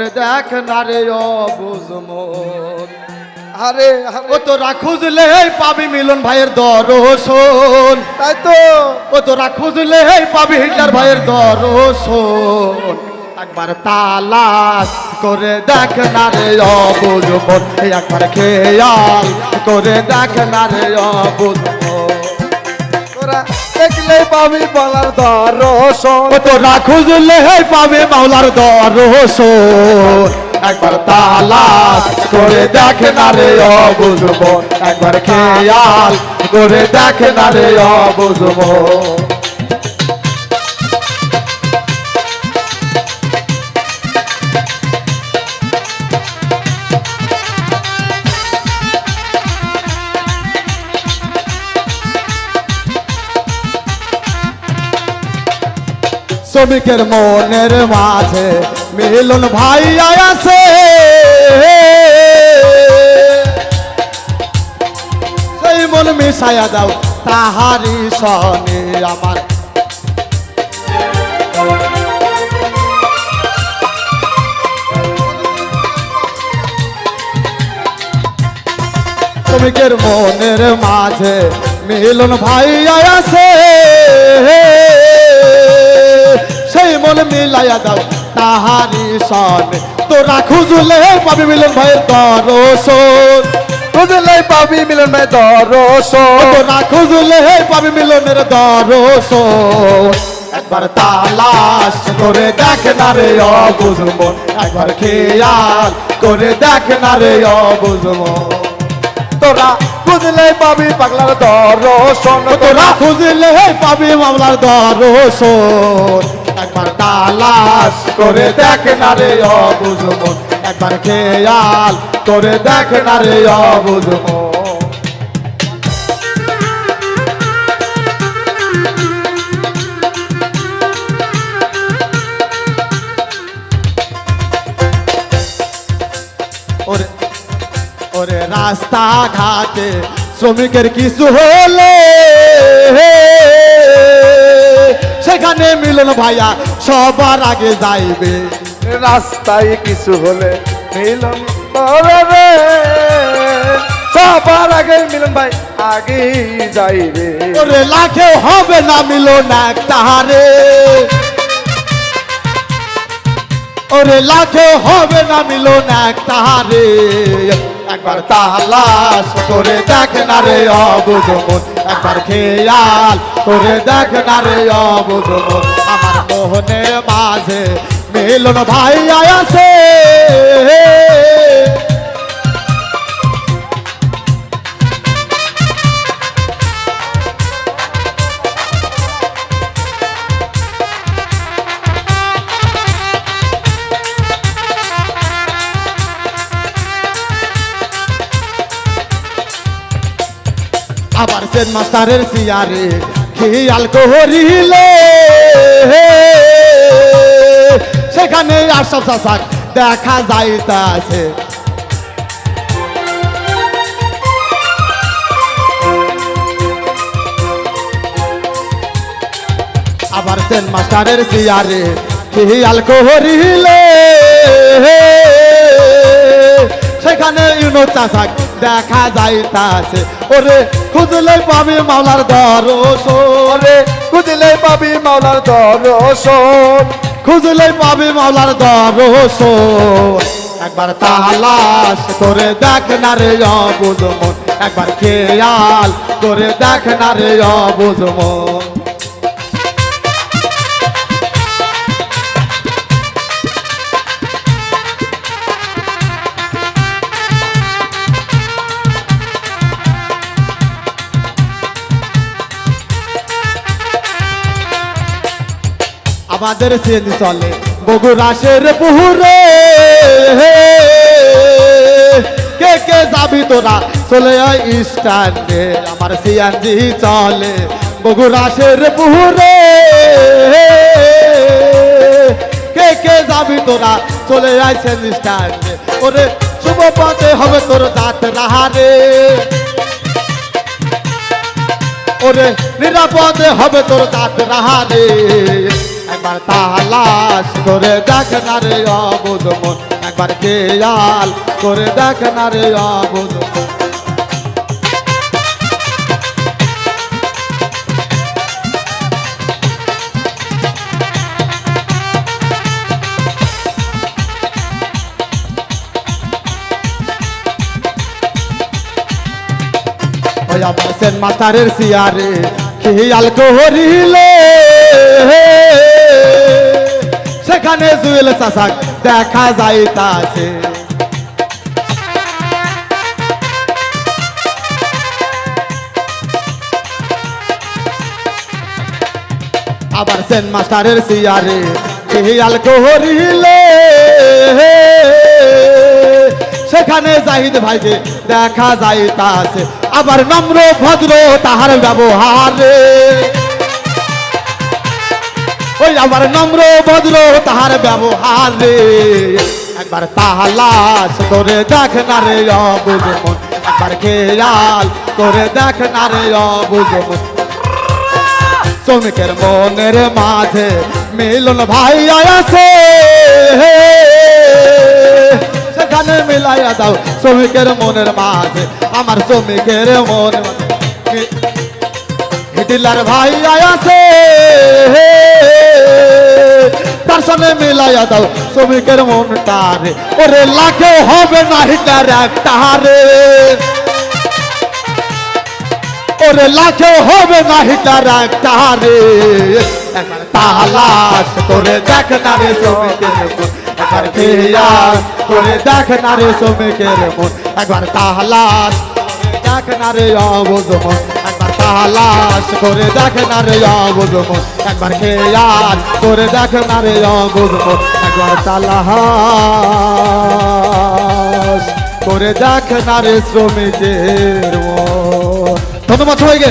করে দেখ না রে অবুজমন আরে ও তোরা খুঁজলে পাবি মিলন ভাইয়ের দর্শন। তাই তো। ও তোরা খুঁজলে পাবি হিটলার ভাইয়ের দর্শন। একবার তালাশ করে দেখ না রে অবুজমন একবার খেয়াল করে দেখ না রে অবুজমন তোরা দেখলে পাবি মাওলার দর্শন ও তোরা খুঁজলে পাবে মাওলার দর্শন একবার তালাশ করে দেখ না রে অবুঝব। একবার খেয়াল করে দেখ না রে অবুঝবো। শ্রমিকের মনের মাঝে মিলন ভাই আছে। সেই মন মিশাইয়া দাও তাহারি সনে আমার। শ্রমিকের মনের মাঝে মিলন ভাই আছে। মন মিলাইয়া দাও। তাহারি সনে তোরা খুঁজলে পাবি মিলন ভাইয়ের দর্শন। বুঝলে পাবি মিলন ভাই দর্শন। তোরা খুঁজলে পাবি মিলনের দর্শন। একবার তালাশ করে দেখ না রে অবুঝবো একবার খেয়াল করে দেখ না রে অবুঝবো তোরা বুঝলে পাবি পাগলার দর্শন। তোরা খুঁজলে পাবি মামলার দর্শন। একবার তালাশ করে দেখ না রে অবুঝবো একবার খেয়াল করে দেখ না রে অবুঝবো ওরে ওরে রাস্তা ঘাটে শ্রমিকের কিছু হলে সেখানে মিলন ভাইয়া সবার আগে যাইবে। রাস্তায় কিছু হলে মিলন রে। সবার আগে মিলন ভাই আগে যাইবে। ওরে লাখেও হবে না মিলন একটা হারে। ওরে লাখেও হবে না মিলন একটা হারে। একবার তালাশ করে দেখ না রে অবুজমন একবার খেয়াল করে দেখ না রে অবুজমন আমার মোহনে মাঝে মিলন ভাই আছে আবার সেন মাস্টারের সিয়ারে খেয়াল করিলে সেখানে আশাব শাসাক দেখা যাইতাছে। আবার সেন মাস্টারের সিয়ারে খেয়াল করিলে চাষাক দেখা যাইতাছে। ওরে খুঁজলে পাবি মাওলার দরশন। ওরে বুঝলে পাবি মাওলার দর্শন। খুঁজলে পাবি মাওলার দরশন। একবার তালাশ করে দেখ না রে অবুঝমন একবার খেয়াল করে দেখ না রে অবুঝমন আমাদের সেন চলে। বগুড়াসের পুহুরে কে কে যাবি তোরা? চলে আয় আমার সিয়ানজি চলে। বগুড়াসের পুহুরে কে কে যাবি তোরা? চলে আয় সেন স্ট্যান্ডে ওরে, শুভ পথে হবে তোর জাত রাহারে ওরে, নিরাপদে হবে তোর জাত রাহারে একবার তালাশ করে দেখ না রে অবুধ মন। একবার খেয়াল করে দেখ না রে অবুধ মন। ওই আমার সেন মাস্টারের সিয়ারে খেয়াল করিলে। সেখানে জুয়েল চাষাক দেখা যাইতাছে। আবার সেন মাস্টারের সিয়ারে খেয়াল করিলে। সেখানে জাহিদ ভাইকে দেখা যাইতাছে। আবার নম্র ভদ্র তাহার ব্যবহারে। ওই আমার নম্র ভদ্র তাহার ব্যবহারে একবার তাহালাস করে দেখ না রে মন। একবার খেয়াল করে দেখ না রে মন। শ্রমিকের মনের মাঝে মিলন ভাই আছে। সেখানে মিলাইয়া দাও শ্রমিকের মনের মাঝে। আমার শ্রমিকের মন হিটিলার ভাই আছে তার সঙ্গে মিলাইয়া দাও শ্রমিকের মনটা রে ওরে লাখে হবে না হিটার একটা রে ওরে লাখে হবে না হিটার একটা রে তালাশ করে দেখ না রে শ্রমিকের মন। একবার খেয়াল করে দেখ না রে শ্রমিকের মন। একবার তালাশ দেখ না রে অবুঝ মন একবার তালাশ করে দেখ না রে অবুঝ মন একবার খেয়াল করে দেখ না রে অবুঝ মন একবার তালাশ করে দেখ না রে শ্রমিকের ধন্যবাদ সবাইকে।